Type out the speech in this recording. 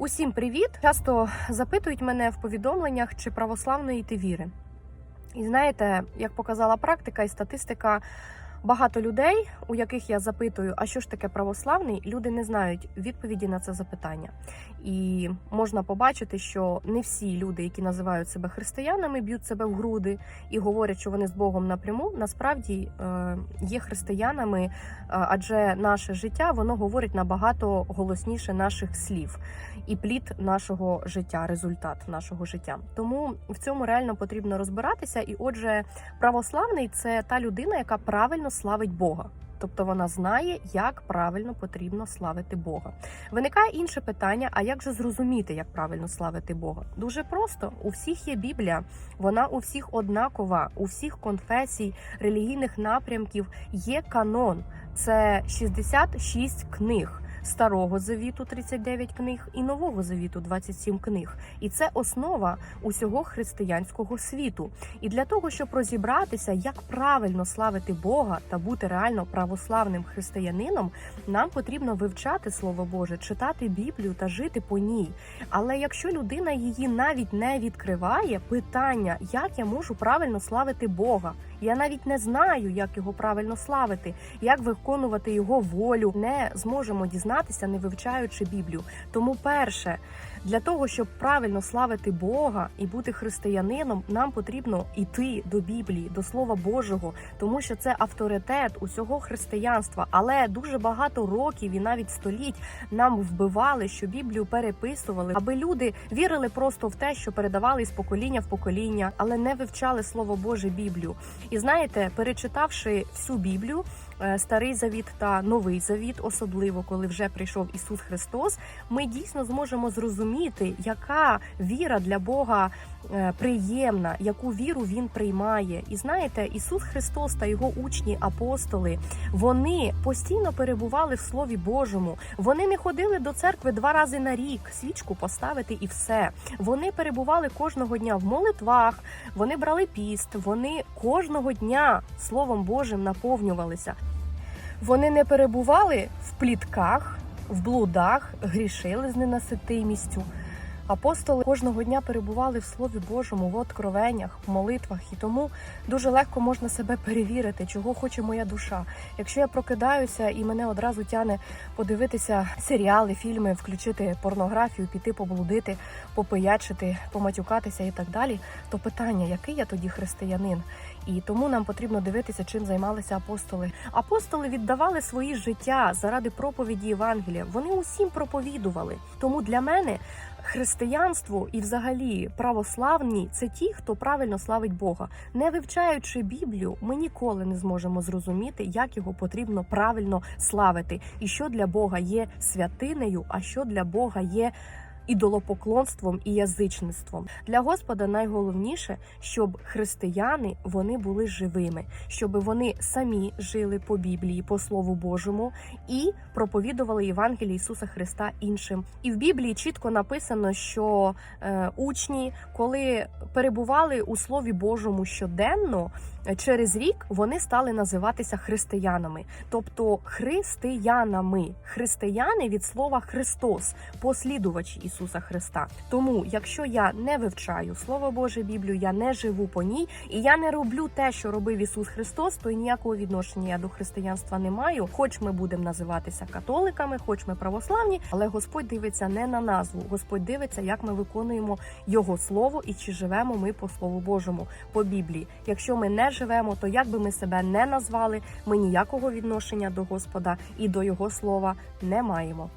Усім привіт! Часто запитують мене в повідомленнях, чи православної ти віри. І знаєте, як показала практика і статистика, багато людей, у яких я запитую, а що ж таке православний, люди не знають відповіді на це запитання. І можна побачити, що не всі люди, які називають себе християнами, б'ють себе в груди і говорять, що вони з Богом напряму, насправді е, є християнами, е, адже наше життя воно говорить набагато голосніше наших слів і плід нашого життя, результат нашого життя. Тому в цьому реально потрібно розбиратися. І, отже, православний це та людина, яка правильно славить Бога. Тобто вона знає, як правильно потрібно славити Бога. Виникає інше питання: а як же зрозуміти, як правильно славити Бога? Дуже просто: у всіх є Біблія, вона у всіх однакова, у всіх конфесій, релігійних напрямків є канон. Це 66 книг. Старого завіту 39 книг і нового завіту 27 книг. І це основа усього християнського світу. І для того, щоб розібратися, як правильно славити Бога та бути реально православним християнином, нам потрібно вивчати Слово Боже, читати Біблію та жити по ній. Але якщо людина її навіть не відкриває, питання, як я можу правильно славити Бога? Я навіть не знаю, як його правильно славити, як виконувати його волю, не зможемо дізнатися, не вивчаючи Біблію. Тому, перше, для того, щоб правильно славити Бога і бути християнином, нам потрібно йти до Біблії, до Слова Божого, тому що це авторитет усього християнства. Але дуже багато років і навіть століть нам вбивали, що Біблію переписували, аби люди вірили просто в те, що передавали з покоління в покоління, але не вивчали Слово Боже Біблію. І знаєте, перечитавши всю Біблію, старий завіт та новий завіт, особливо коли вже прийшов Ісус Христос, ми дійсно зможемо зрозуміти, яка віра для Бога е, приємна, яку віру він приймає. І знаєте, Ісус Христос та його учні, апостоли, вони постійно перебували в Слові Божому. Вони не ходили до церкви два рази на рік, свічку поставити і все. Вони перебували кожного дня в молитвах, вони брали піст, вони кожного дня Словом Божим наповнювалися. Вони не перебували в плітках, в блудах, грішили з ненаситимістю. Апостоли кожного дня перебували в Слові Божому, в откровеннях, в молитвах, і тому дуже легко можна себе перевірити, чого хоче моя душа. Якщо я прокидаюся і мене одразу тяне подивитися серіали, фільми, включити порнографію, піти поблудити, попиячити, поматюкатися і так далі, то питання, який я тоді християнин? І тому нам потрібно дивитися, чим займалися апостоли. Апостоли віддавали свої життя заради проповіді Євангелія. Вони усім проповідували. Тому для мене християнство і, взагалі, православні це ті, хто правильно славить Бога. Не вивчаючи Біблію, ми ніколи не зможемо зрозуміти, як його потрібно правильно славити, і що для Бога є святинею, а що для Бога є ідолопоклонством і язичництвом. Для Господа найголовніше, щоб християни вони були живими, щоб вони самі жили по Біблії, по Слову Божому і проповідували Євангеліє Ісуса Христа іншим. І в Біблії чітко написано, що е, учні, коли перебували у Слові Божому щоденно, е, через рік вони стали називатися християнами, тобто християнами. Християни від слова Христос, послідувачі Ісуса Христа. Тому, якщо я не вивчаю Слово Боже Біблію, я не живу по ній, і я не роблю те, що робив Ісус Христос, то й ніякого відношення я до християнства не маю. Хоч ми будемо називатися католиками, хоч ми православні, але Господь дивиться не на назву. Господь дивиться, як ми виконуємо Його слово і чи живемо ми по Слову Божому, по Біблії. Якщо ми не живемо, то як би ми себе не назвали, ми ніякого відношення до Господа і до Його слова не маємо.